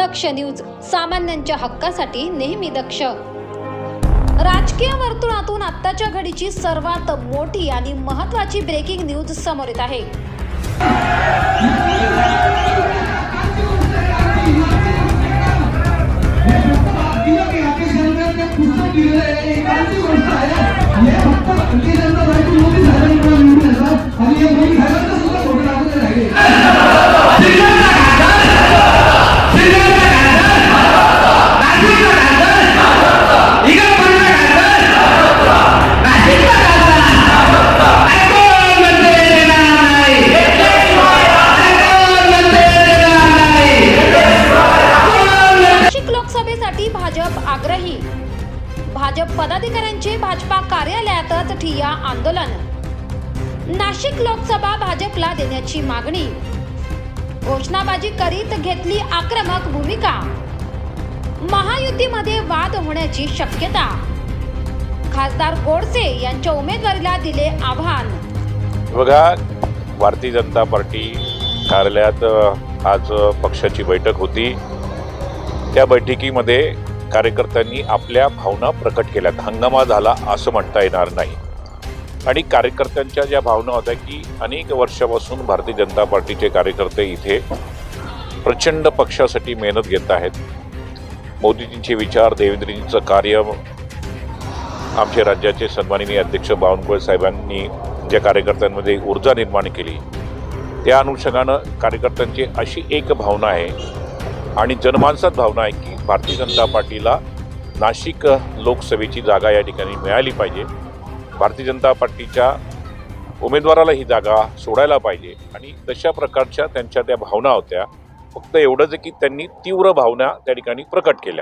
दक्ष news सामान्यांच्या हक्कासाठी नेहमी दक्ष. राजकीय वर्तुळातून आत्ताच्या घडीची सर्वात मोठी आणि महत्त्वाची ब्रेकिंग न्यूज समोर येत आहे. आणि लोकसभेसाठी भाजप आग्रही. भाजप पदाधिकाऱ्यांचे भाजपा कार्यालयातच ठिया आंदोलन. नाशिक लोकसभा भाजपला देण्याची मागणी. घोषणाबाजी करीत घेतली आक्रमक भूमिका. महायुतीमध्ये वाद होण्याची शक्यता. खासदार गोडसे यांच्या उमेदवारीला दिले आव्हान. बघा भारतीय जनता पार्टी कार्यालयात आज पक्षाची बैठक होती. त्या बैठकीमध्ये कार्यकर्त्यांनी आपल्या भावना प्रकट केल्यात. हंगामा झाला असं म्हणता येणार नाही. आणि कार्यकर्त्यांच्या ज्या भावना होत्या की अनेक वर्षापासून भारतीय जनता पार्टीचे कार्यकर्ते इथे प्रचंड पक्षासाठी मेहनत घेत आहेत. मोदीजींचे विचार देवेंद्रजींचं कार्य आमचे राज्याचे सन्माननीय अध्यक्ष बावनकुळे साहेबांनी ज्या कार्यकर्त्यांमध्ये ऊर्जा निर्माण केली त्या अनुषंगानं कार्यकर्त्यांची अशी एक भावना आहे आणि जनमानसात भावना आहे की भारतीय जनता पार्टीला नाशिक लोकसभेची जागा या ठिकाणी मिळाली पाहिजे. भारतीय जनता पार्टीच्या उमेदवाराला ही जागा सोडायला पाहिजे. आणि तशा प्रकारच्या त्यांच्या त्या भावना होत्या. फक्त एवढंच आहे की त्यांनी तीव्र भावना त्या ठिकाणी प्रकट केल्या.